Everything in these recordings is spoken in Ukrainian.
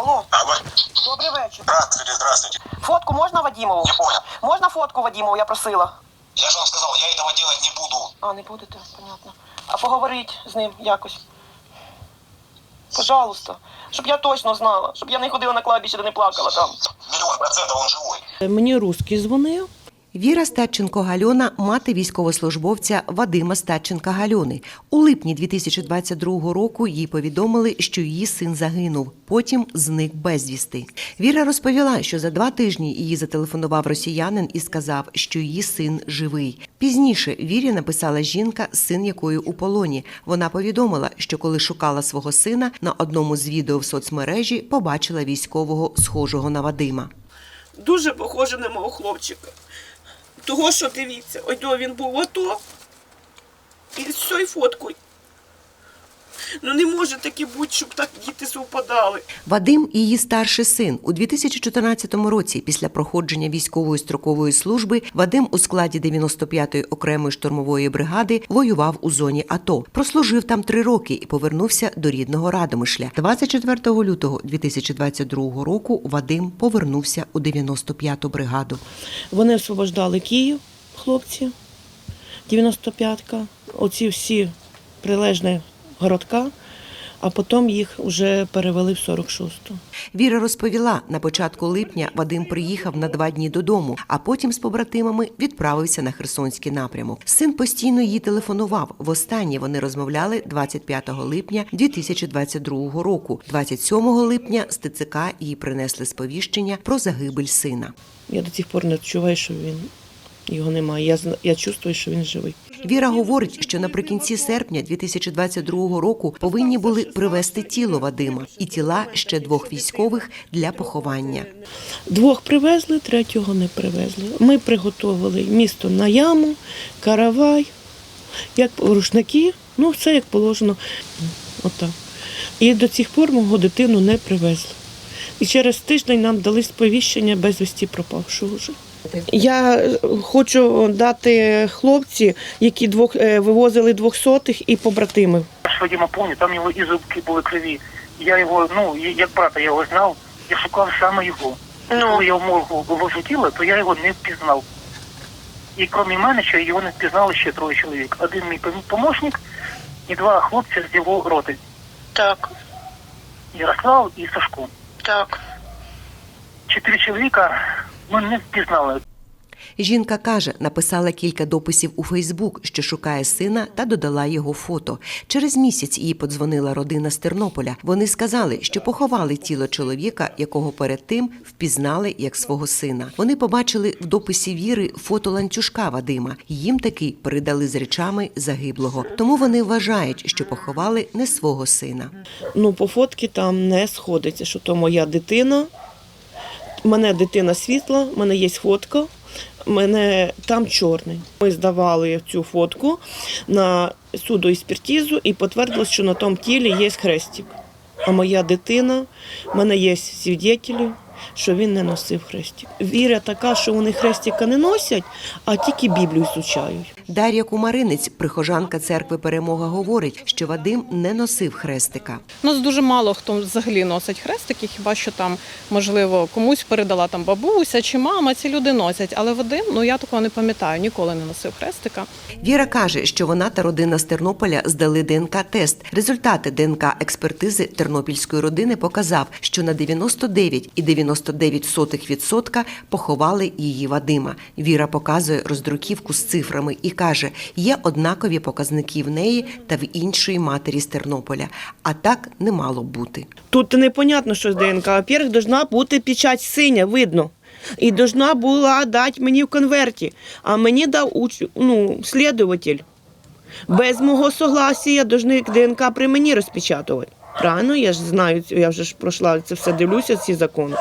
Алло, Алло. добрий вечір. Здравствуйте, здравствуйте. Фотку можна Вадимову? Не понял. Можна фотку Вадимову, я просила. Я же вам сказал, я этого делать не буду. А, не будете, понятно. А поговорить з ним якось. Пожалуйста. Щоб я точно знала, щоб я не ходила на кладбище, де не плакала там. Мільйон процентів он живой. Мені русський дзвонив. Віра Стадченко Гальона мати військовослужбовця Вадима Стадченка Гальони. У липні 2022 року їй повідомили, що її син загинув. Потім зник безвісти. Віра розповіла, що за два тижні її зателефонував росіянин і сказав, що її син живий. Пізніше Вірі написала жінка, син якої у полоні. Вона повідомила, що коли шукала свого сина на одному з відео в соцмережі, побачила військового схожого на Вадима. Дуже похоже на мого хлопчика. Того, що дивіться, ось він був ото. І з цією фоткою. Ну не може таке бути, щоб так діти совпадали. Вадим і її старший син у 2014 році, після проходження військової строкової служби, Вадим у складі 95-ї окремої штурмової бригади воював у зоні АТО. Прослужив там три роки і повернувся до рідного Радомишля. 24 лютого 2022 року Вадим повернувся у 95-ту бригаду. Вони освобождали Київ, хлопці, 95-ка, оці всі прилежні городка, а потім їх вже перевели в 46-ту. Віра розповіла, на початку липня Вадим приїхав на два дні додому, а потім з побратимами відправився на Херсонський напрямок. Син постійно їй телефонував. Востаннє вони розмовляли 25 липня 2022 року. 27 липня з ТЦК їй принесли сповіщення про загибель сина. Я до цих пор не відчуваю, що він його немає. Я, я чувствую, що він живий. Віра говорить, що наприкінці серпня 2022 року повинні були привезти тіло Вадима і тіла ще двох військових для поховання. Двох привезли, третього не привезли. Ми приготували місто на яму, каравай, як рушники, ну все як положено. Отак. І до цих пор мого дитину не привезли. І через тиждень нам дали сповіщення безвісті пропавшого вже. Я хочу дати хлопці, які двох е, вивозили двохсотих і побратимів. Ж Вадима помню, там його і зубки були криві. Я його, ну, як брата, я його знав, я шукав саме його. Коли я в моргу вивожу тіло, то я його не впізнав. І крім мене, ще його не впізнали ще троє чоловік. Один мій пом- помощник і два хлопці з його роти. Так, Ярослав і Сашко. так. Чотири чоловіка ми не впізнали. Жінка каже, написала кілька дописів у Фейсбук, що шукає сина, та додала його фото. Через місяць їй подзвонила родина з Тернополя. Вони сказали, що поховали тіло чоловіка, якого перед тим впізнали як свого сина. Вони побачили в дописі віри фото ланцюжка Вадима. Їм таки передали з речами загиблого. Тому вони вважають, що поховали не свого сина. Ну, по фотки там не сходиться, що то моя дитина. Мене дитина світла, мене є фотка, мене там чорний. Ми здавали цю фотку на судоекспертизу і підтвердилось, що на тому тілі є хрестик. А моя дитина, в мене є свідетелі, що він не носив хрестик. Віра така, що вони хрестика не носять, а тільки Біблію зучають. Дар'я Кумаринець, прихожанка церкви Перемога, говорить, що Вадим не носив хрестика. У нас дуже мало хто взагалі носить хрестики, хіба що там, можливо, комусь передала там бабуся чи мама, ці люди носять. Але Вадим, ну я такого не пам'ятаю, ніколи не носив хрестика. Віра каже, що вона та родина з Тернополя здали ДНК-тест. Результати ДНК-експертизи тернопільської родини показав, що на 99,99% поховали її Вадима. Віра показує роздруківку з цифрами і каже, є однакові показники в неї та в іншої матері з Тернополя. А так не мало бути. Тут непонятно, що з ДНК. Во-первых, должна бути печать синя, видно. І должна була дати мені в конверті. А мені дав уч... ну, слідуватель. Без мого согласія должны ДНК при мені розпечатувати. Правильно, я ж знаю, я вже ж пройшла це все, дивлюся, ці закони.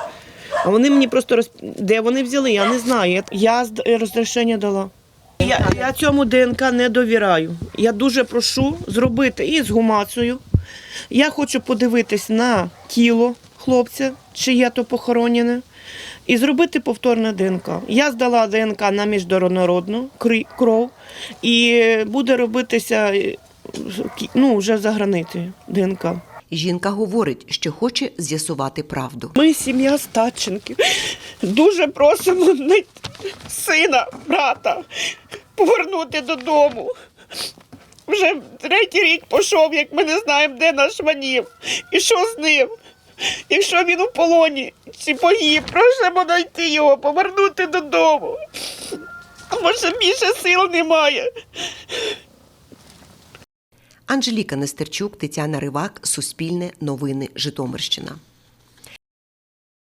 А вони мені просто роз... де вони взяли, я не знаю. Я з- розрішення дала. Я, я цьому ДНК не довіряю. Я дуже прошу зробити і з гумацією. Я хочу подивитись на тіло хлопця, чи є то похоронене, і зробити повторне ДНК. Я здала ДНК на міжнародну кров, і буде робитися е, ну, вже за границею ДНК. Жінка говорить, що хоче з'ясувати правду. Ми сім'я Стадченків. Дуже просимо сина, брата, повернути додому. Вже третій рік пішов, як ми не знаємо, де наш Ванів і що з ним. Якщо він у полоні чи погиб, просимо знайти його, повернути додому. Може, більше сил немає. Анжеліка Нестерчук, Тетяна Ривак, Суспільне, Новини, Житомирщина.